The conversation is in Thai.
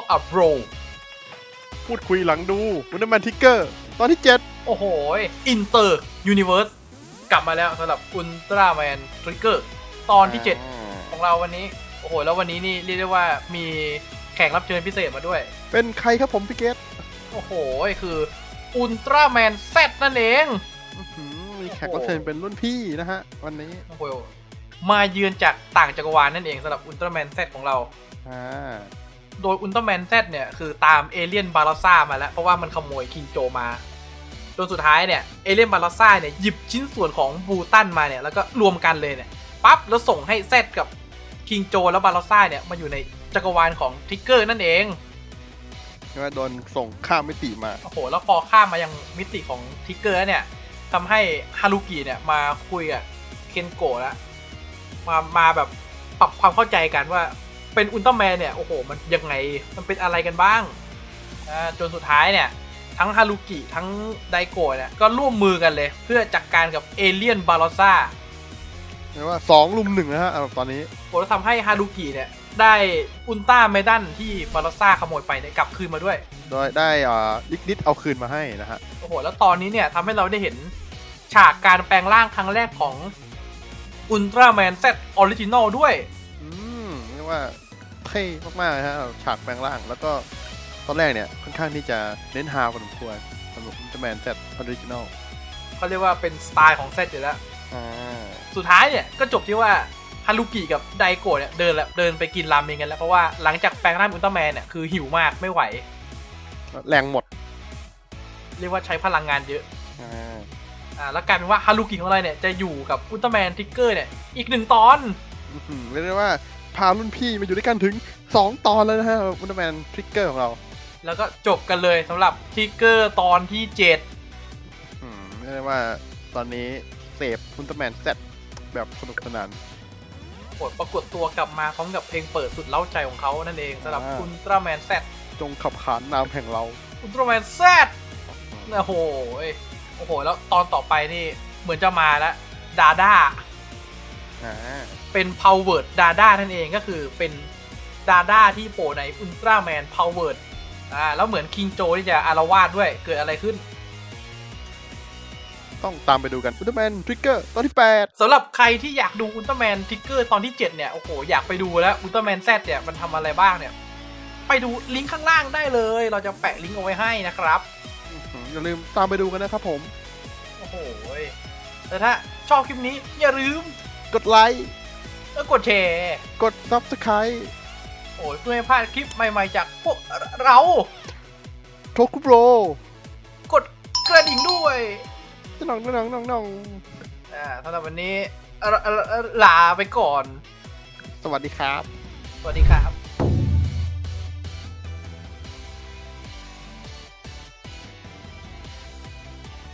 Talk a Bro พูดคุยหลังดูวันนั้นมันทิกเกอร์ตอนที่ 7 โอ้โห Inter Universe กลับมาแล้วสำหรับ Ultraman Trigger ตอนที่ 7 ของเราวันนี้ โอ้โห แล้ววันนี้นี่เรียกได้ว่ามีแขกรับเชิญพิเศษมาด้วย เป็นใครครับผมพี่เกตโอ้โห คือ Ultraman Z นั่นเองอื้อหือมีแขกรับเชิญเป็นรุ่นพี่นะฮะ วันนี้โอ้โหมาเยือนจากต่างจักรวาลนั่นเองสำหรับ Ultraman Z ของเราอ่า โดยอุลตร้าแมนแซเนี่ย คือตามเอเลียนบาลาซ่ามาแล้ว เพราะว่ามันขโมยคิงโจมา จนสุดท้ายเนี่ย เอเลียนบาลาซ่าเนี่ย หยิบชิ้นส่วนของบูตันมาเนี่ย แล้วก็รวมกันเลยเนี่ยปั๊บแล้วส่งให้แซกับคิงโจและบาลาซ่าเนี่ย มาอยู่ในจักรวาลของทิกเกอร์นั่นเองเรียกว่าโดนส่งข้ามมิติมา โอ้โห แล้วพอข้ามมายังมิติของทิกเกอร์แล้วเนี่ยทำให้ฮารุกิเนี่ยมาคุยกับเคนโกะแล้วมามาแบบปรับความเข้าใจกันว่า เป็นอุลตร้าแมนเนี่ยโอ้โหมันยังไงมันเป็นอะไรกันบ้างอ่าจนสุดท้ายเนี่ยทั้งฮารุกิทั้งไดโกะเนี่ยก็ร่วมมือกันเลย เพื่อจัดกการกับเอเลียนบาลอซ่าเรียกว่าสองลุมหนึ่งนะฮะเอาตอนนี้โอ้แล้วทำให้ฮารุกิเนี่ยได้อุลตร้าเมดันที่บาลอซ่าขโมยไปเนี่ยกลับคืนมาด้วย โดยได้อ่าลิกนิดเอาคืนมาให้นะฮะโอ้โหแล้วตอนนี้เนี่ยทำให้เราได้เห็นฉากการแปลงร่างครั้งแรกของอุลตร้าแมนเซตออริจินอลด้วย อืมเรียกว่า เท่มากๆนะฮะฉากแปลงร่าง แล้วก็ตอนแรกเนี่ยค่อนข้างที่จะเน้นฮาวพอสมควรสำหรับอุลตร้าแมนเซตออริจินอลเขาเรียกว่าเป็นสไตล์ของเซตอยู่แล้ว อ่าสุดท้ายเนี่ยก็จบที่ว่าฮารุกิกับไดโกะเนี่ยเดินแล้วเดินไปกินรามเมงกันแล้วเพราะว่าหลังจากแปลงร่างเป็นอุลตร้าแมนเนี่ยคือหิวมากไม่ไหว แรงหมดเรียกว่าใช้พลังงานเยอะ อ่าอ่าแล้วกลายเป็นว่าฮารุกิของเราเนี่ยจะอยู่กับอุลตร้าแมนทิกเกอร์เนี่ยอีกหนึ่งตอน อื้อหือเรียกได้ว่า พารุ่นพี่มาอยู่ด้วยกันถึง 2 ตอนแล้วนะฮะอุลตร้าแมนทริกเกอร์ของเรา แล้วก็จบกันเลยสำหรับทิกเกอร์ตอนที่เจ็ดอืมเรียกได้ว่าตอนนี้เสพอุลตร้าแมนเซตแบบสนุกสนานผลปรากฏตัวกลับมาพร้อมกับเพลงเปิดสุดเล้าใจของเขานั่นเองสำหรับอ่า อุลตร้าแมนแซจงขับขานนามแห่งเรา อุลตร้าแมนแซดโอ้โหยโอ้โห แล้วตอนต่อไปนี่เหมือนจะมาแล้วดาด้าอ่า เป็น power ดาด้านั่นเองก็คือเป็นดาด้าที่โผล่ในอุลตร้าแมน power อ่าแล้วเหมือนคิงโจที่จะอารวาสด้วยเกิดอะไรขึ้น ต้องตามไปดูกันอุลตร้าแมนทริกเกอร์ตอนที่ 8สำหรับใครที่อยากดูอุลตร้าแมนทิกเกอร์ตอนที่ 7 เนี่ย โอ้โห อยากไปดูแล้วอุลตร้าแมนแซดเนี่ยมันทำอะไรบ้างเนี่ย ไปดูลิงก์ข้างล่างได้เลย เราจะแปะลิงก์เอาไว้ให้นะครับอย่าลืมตามไปดูกันนะครับผม โอ้โหยแต่ถ้าชอบคลิปนี้อย่าลืม กดไลค์แล้วกดแชร์กด Subscribe โอ้ยเพื่อไม่พลาดคลิปใหม่ๆจากพวกเรา โทคุโปรกดกระดิ่งด้วยน้องน้องน้องน้องอ่าสำหรับวันนี้เอ่อเอ่อเอ่อลาไปก่อน สวัสดีครับ สวัสดีครับ